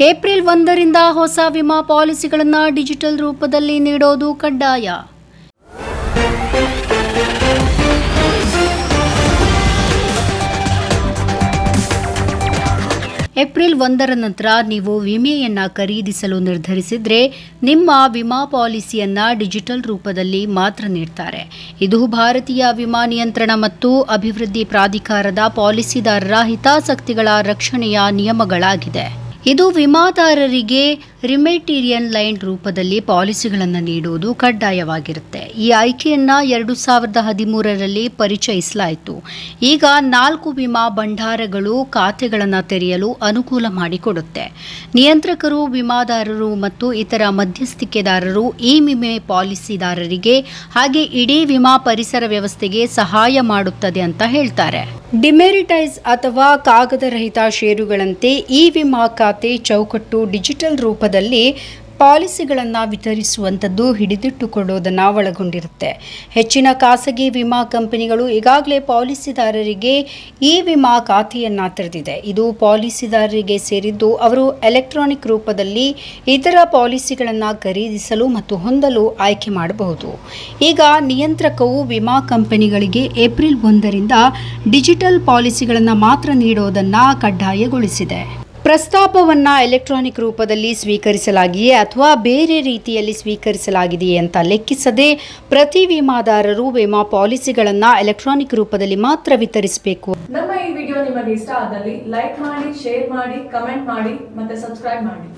April ಒಂದರಿಂದ ಹೊಸ ವಿಮಾ ಪಾಲಿಸಿಗಳನ್ನು ಡಿಜಿಟಲ್ ರೂಪದಲ್ಲಿ ನೀಡೋದು ಕಡ್ಡಾಯ. ಏಪ್ರಿಲ್ ಒಂದರ ನಂತರ ನೀವು ವಿಮೆಯನ್ನು ಖರೀದಿಸಲು ನಿರ್ಧರಿಸಿದ್ರೆ ನಿಮ್ಮ ವಿಮಾ ಪಾಲಿಸಿಯನ್ನು ಡಿಜಿಟಲ್ ರೂಪದಲ್ಲಿ ಮಾತ್ರ ನೀಡ್ತಾರೆ. ಇದು ಭಾರತೀಯ ವಿಮಾ ನಿಯಂತ್ರಣ ಮತ್ತು ಅಭಿವೃದ್ಧಿ ಪ್ರಾಧಿಕಾರದ ಪಾಲಿಸಿದಾರರ ಹಿತಾಸಕ್ತಿಗಳ ರಕ್ಷಣೆಯ ನಿಯಮಗಳಾಗಿದೆ. ಇದು ವಿಮಾದಾರರಿಗೆ ರಿಮೆಟೀರಿಯನ್ ಲೈನ್ ರೂಪದಲ್ಲಿ ಪಾಲಿಸಿಗಳನ್ನು ನೀಡುವುದು ಕಡ್ಡಾಯವಾಗಿರುತ್ತೆ. ಈ ಆಯ್ಕೆಯನ್ನು ಎರಡು ಸಾವಿರದ ಹದಿಮೂರರಲ್ಲಿ ಪರಿಚಯಿಸಲಾಯಿತು. ಈಗ ನಾಲ್ಕು ವಿಮಾ ಭಂಡಾರಗಳು ಖಾತೆಗಳನ್ನು ತೆರೆಯಲು ಅನುಕೂಲ ಮಾಡಿಕೊಡುತ್ತೆ. ನಿಯಂತ್ರಕರು, ವಿಮಾದಾರರು ಮತ್ತು ಇತರ ಮಧ್ಯಸ್ಥಿಕೆದಾರರು ಈ ವಿಮೆ ಪಾಲಿಸಿದಾರರಿಗೆ ಹಾಗೆ ಇಡೀ ವಿಮಾ ಪರಿಸರ ವ್ಯವಸ್ಥೆಗೆ ಸಹಾಯ ಮಾಡುತ್ತದೆ ಅಂತ ಹೇಳ್ತಾರೆ. ಡಿಮೆರಿಟೈಸ್ ಅಥವಾ ಕಾಗದರಹಿತ ಷೇರುಗಳಂತೆ ಈ ವಿಮಾ ಖಾತೆ ಚೌಕಟ್ಟು ಡಿಜಿಟಲ್ ರೂಪದಲ್ಲಿ ಪಾಲಿಸಿಗಳನ್ನು ವಿತರಿಸುವಂಥದ್ದು ಹಿಡಿದಿಟ್ಟುಕೊಳ್ಳುವುದನ್ನು ಒಳಗೊಂಡಿರುತ್ತೆ. ಹೆಚ್ಚಿನ ಖಾಸಗಿ ವಿಮಾ ಕಂಪನಿಗಳು ಈಗಾಗಲೇ ಪಾಲಿಸಿದಾರರಿಗೆ ಈ ವಿಮಾ ಖಾತೆಯನ್ನು ತೆರೆದಿದೆ. ಇದು ಪಾಲಿಸಿದಾರರಿಗೆ ಸೇರಿದ್ದು ಅವರು ಎಲೆಕ್ಟ್ರಾನಿಕ್ ರೂಪದಲ್ಲಿ ಇತರ ಪಾಲಿಸಿಗಳನ್ನು ಖರೀದಿಸಲು ಮತ್ತು ಹೊಂದಲು ಆಯ್ಕೆ ಮಾಡಬಹುದು. ಈಗ ನಿಯಂತ್ರಕವು ವಿಮಾ ಕಂಪನಿಗಳಿಗೆ ಏಪ್ರಿಲ್ ಒಂದರಿಂದ ಡಿಜಿಟಲ್ ಪಾಲಿಸಿಗಳನ್ನು ಮಾತ್ರ ನೀಡೋದನ್ನು ಕಡ್ಡಾಯಗೊಳಿಸಿದೆ. ಪ್ರಸ್ತಾಪವನ್ನು ಎಲೆಕ್ಟ್ರಾನಿಕ್ ರೂಪದಲ್ಲಿ ಸ್ವೀಕರಿಸಲಾಗಿಯೇ ಅಥವಾ ಬೇರೆ ರೀತಿಯಲ್ಲಿ ಸ್ವೀಕರಿಸಲಾಗಿದೆಯೇ ಅಂತ ಲೆಕ್ಕಿಸದೆ ಪ್ರತಿ ವಿಮಾದಾರರು ವಿಮಾ ಪಾಲಿಸಿಗಳನ್ನು ಎಲೆಕ್ಟ್ರಾನಿಕ್ ರೂಪದಲ್ಲಿ ಮಾತ್ರ ವಿತರಿಸಬೇಕು. ನಮ್ಮ ಈ ವಿಡಿಯೋ ನಿಮಗೆ ಇಷ್ಟ ಆದಲ್ಲಿ ಲೈಕ್ ಮಾಡಿ, ಶೇರ್ ಮಾಡಿ, ಕಮೆಂಟ್ ಮಾಡಿ ಮತ್ತೆ ಸಬ್ಸ್ಕ್ರೈಬ್ ಮಾಡಿ.